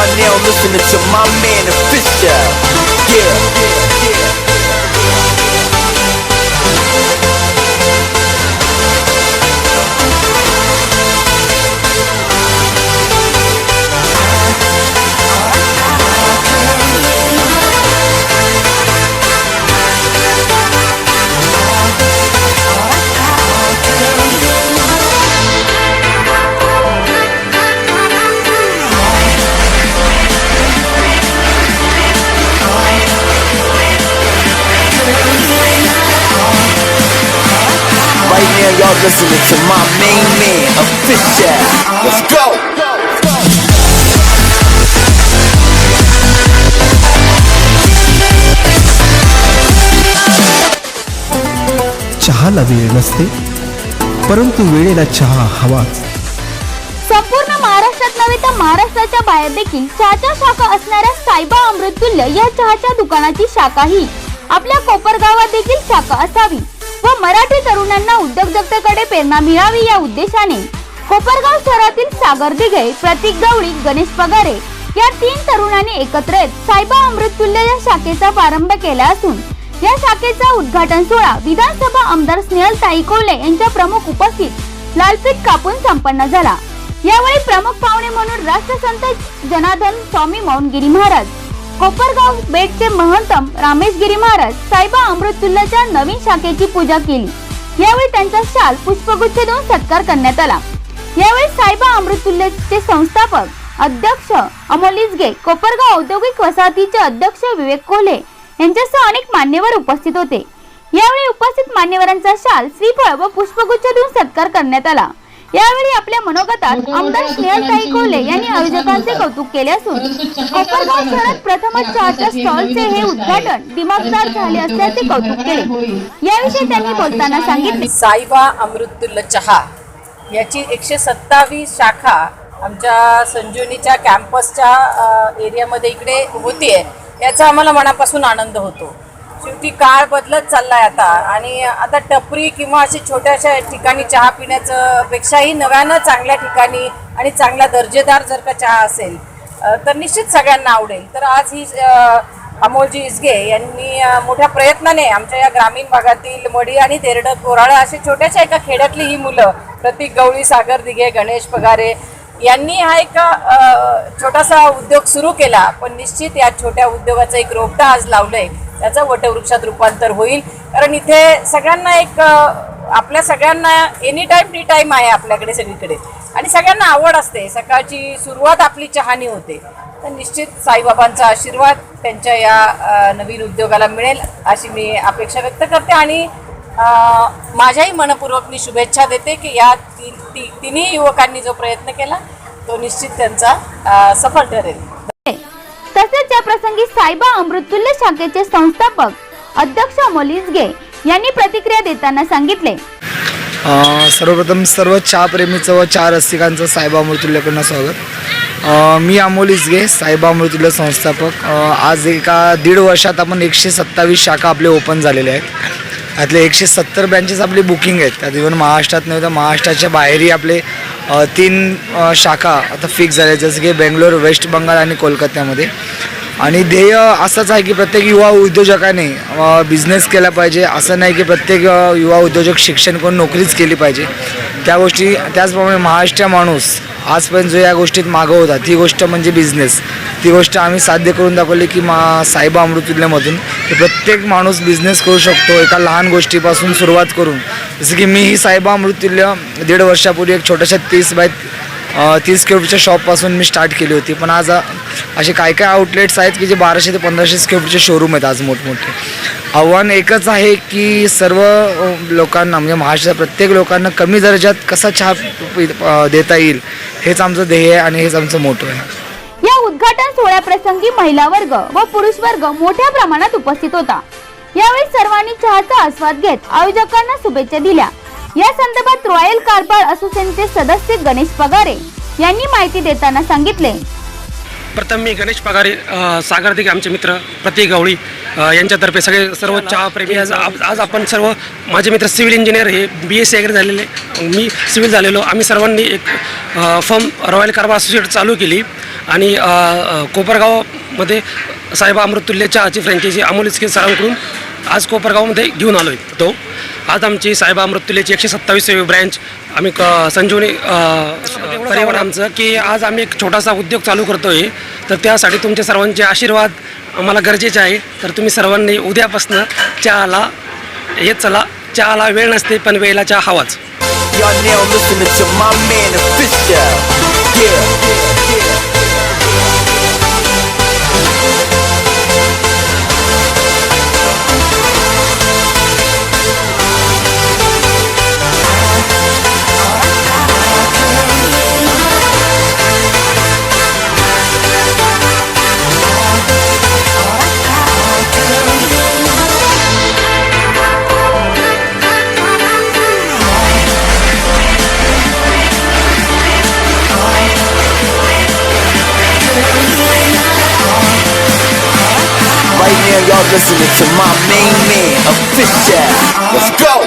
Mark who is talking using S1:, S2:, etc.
S1: y'all now listening to my man official. Yeah, yeah, yeah. Listening to my main man, official. Let's go.
S2: चहाला वेळ नसते परंतु वेळेला चहा हवाच
S3: संपूर्ण महाराष्ट्रात नव्हे तर महाराष्ट्राच्या बाहेर देखील चहाच्या शाखा असणाऱ्या साईबा अमृततुल्य या चहाच्या दुकानाची शाखा ही आपल्या कोपरगावात देखील शाखा असावी व मराठी तरुणांना उद्योजकतेकडे प्रेरणा मिळावी या उद्देशाने कोपरगाव शहरातील सागर दिघे प्रतीक गवळी गणेश पगारे या तीन तरुणांनी एकत्र येत सायबा अमृततुल्य या शाखेचा प्रारंभ केला असून या शाखेचा उद्घाटन सोहळा विधानसभा आमदार स्नेहल ताई यांच्या प्रमुख उपस्थित लालपीठ कापून संपन्न झाला. यावेळी प्रमुख पाहुणे म्हणून राष्ट्रसंत जनार्दन स्वामी मौनगिरी महाराज कोपरगाव बेटचे महंतम रामेशगिरी महाराज साईबा अमृतुल्लाच्या नवीन शाखेची पूजा केली. यावेळी त्यांचा शाल पुष्पगुच्छ देऊन सत्कार करण्यात आला. यावेळी साईबा अमृतुल्यचे संस्थापक अध्यक्ष अमोल कोपरगाव औद्योगिक वसाहतीचे अध्यक्ष विवेक कोल्हे यांच्यासह अनेक मान्यवर उपस्थित होते. यावेळी उपस्थित मान्यवरांचा शाल श्रीफळ व पुष्पगुच्छ देऊन सत्कार करण्यात आला. यावेळी आपल्या मनोगतात आमदार स्नेहलताई कोल्हे यांनी आयोजकांचे कौतुक केले असून कोपरगाव शहरात प्रथमच चहाच्या स्टॉलचे हे उद्घाटन दिमागदार झाले असल्याचे कौतुक केले. याविषयी त्यांनी बोलताना सांगितले.
S4: साईबा अमृतुल्ल चहा याची एकशे सत्तावीस शाखा आमच्या संजीवनीच्या कॅम्पसच्या एरियामध्ये इकडे होतीये. याचा आम्हाला मनापासून आनंद होतो. शेवटी काळ बदलत चाललाय आता. आणि आता टपरी किंवा अशी छोट्याशा ठिकाणी चहा पिण्याचं पेक्षाही नव्यानं चांगल्या ठिकाणी आणि चांगला दर्जेदार जर का चहा असेल तर निश्चित सगळ्यांना आवडेल. तर आज ही अमोलजी इसगे यांनी मोठ्या प्रयत्नाने आमच्या या ग्रामीण भागातील मडी आणि तेरडं कोराळं असे छोट्याशा एका खेड्यातली ही मुलं प्रतीक गवळी सागर दिघे गणेश पगारे यांनी हा एक छोटासा उद्योग सुरू केला. पण निश्चित या छोट्या उद्योगाचं एक रोपटा आज लावलंय. त्याचं वटवृक्षात रूपांतर होईल. कारण इथे सगळ्यांना एक आपल्या सगळ्यांना एनी टाईम टी टाईम आहे आपल्याकडे सगळीकडे. आणि सगळ्यांना आवड असते. सकाळची सुरुवात आपली चहानी होते. तर निश्चित साईबाबांचा आशीर्वाद त्यांच्या या नवीन उद्योगाला मिळेल अशी मी अपेक्षा व्यक्त करते. आणि माझ्याही मनपूर्वक मी शुभेच्छा देते की या ती, ती, तिन्ही युवकांनी जो प्रयत्न केला तो निश्चित त्यांचा सफल ठरेल.
S3: या प्रसंगी साईबा अमृततुल्य शाखेचे संस्थापक अध्यक्ष अमोल इजगे यांनी प्रतिक्रिया देताना सांगितले.
S5: सर्वप्रथम सर्व चहाप्रेमीचं व चहा रसिकांचं साहेबा अमृतुल्यकडनं स्वागत. मी अमोल इसगे साहेबा अमृतुल्य संस्थापक. आज एका दीड वर्षात आपण एकशे सत्तावीस शाखा आपले ओपन झालेले आहेत. त्यातले एकशे सत्तर ब्रँचेस आपली बुकिंग आहेत. त्यात इव्हन महाराष्ट्रात नव्हे तर महाराष्ट्राच्या बाहेरही आपले तीन शाखा आता फिक्स झाल्या आहेत, जसं की बेंगलोर वेस्ट बंगाल आणि कोलकात्यामध्ये. आणि ध्येय असंच आहे की प्रत्येक युवा उद्योजकाने बिझनेस केला पाहिजे. असं नाही की प्रत्येक युवा उद्योजक शिक्षण करून नोकरीच केली पाहिजे. त्या गोष्टी त्याचप्रमाणे महाराष्ट्र माणूस आजपर्यंत जो या गोष्टीत मागं होता ती गोष्ट म्हणजे बिझनेस ती गोष्ट आम्ही साध्य करून दाखवली की मा साहेबा अमृतुल्यामधून की प्रत्येक माणूस बिझनेस करू शकतो एका लहान गोष्टीपासून सुरुवात करून. जसं की मी ही साहेबा अमृतुल्य दीड वर्षापूर्वी एक छोट्याशा तीस बाय तीस स्क्वेअरफीटच्या शॉपपासून मी स्टार्ट केली होती. पण आज असे काय काय आउटलेट्स आहेत की जे बाराशे ते पंधराशे स्क्वेअरफीटचे शोरूम आहेत आज मोठमोठे. आव्हान एकच आहे की सर्व लोकांना म्हणजे महाराष्ट्राच्या प्रत्येक लोकांना कमी दर्जात कसा छाप देता येईल हेच आमचं ध्येय आहे आणि हेच आमचं मोठं आहे.
S3: या उद्घाटन सोहळ्याप्रसंगी महिला वर्ग व पुरुष वर्ग मोठ्या प्रमाणात उपस्थित होता. यावेळी सर्वांनी चहाचा आस्वाद घेत आयोजकांना शुभेच्छा दिल्या. या संदर्भात रॉयल कारभार असोसिएशनचे सदस्य गणेश पगारे यांनी माहिती देताना सांगितले.
S6: प्रथम मी गणेश पगारे सागर दिघे आमचे मित्र प्रतीक गवळी यांच्यातर्फे सगळे सर्व चहाप्रेमी आज आज आज आपण सर्व माझे मित्र सिव्हिल इंजिनियर हे बी एस सी वगैरे झालेले मी सिव्हिल झालेलो आम्ही सर्वांनी एक फर्म रॉयल कारभार असोसिएट चालू केली आणि कोपरगावमध्ये साहेबा अमृतुल्य चहाची फ्रँचायझी अमोल इस्के सरांकडून आज कोपरगावमध्ये घेऊन आलो आहे तो आज आमची साहेबा मृत्यूलेची एकशे सत्तावीसवी ब्रँच आम्ही क संजीवनी परिवहन आमचं की आज आम्ही एक छोटासा उद्योग चालू करतो आहे तर त्यासाठी तुमच्या सर्वांचे आशीर्वाद आम्हाला गरजेचे आहे. तर तुम्ही सर्वांनी उद्यापासनं चहाला येत चला. चहाला वेळ नसते पण वेळेला चहा हवाच.
S1: Listening to my main man official. Let's go.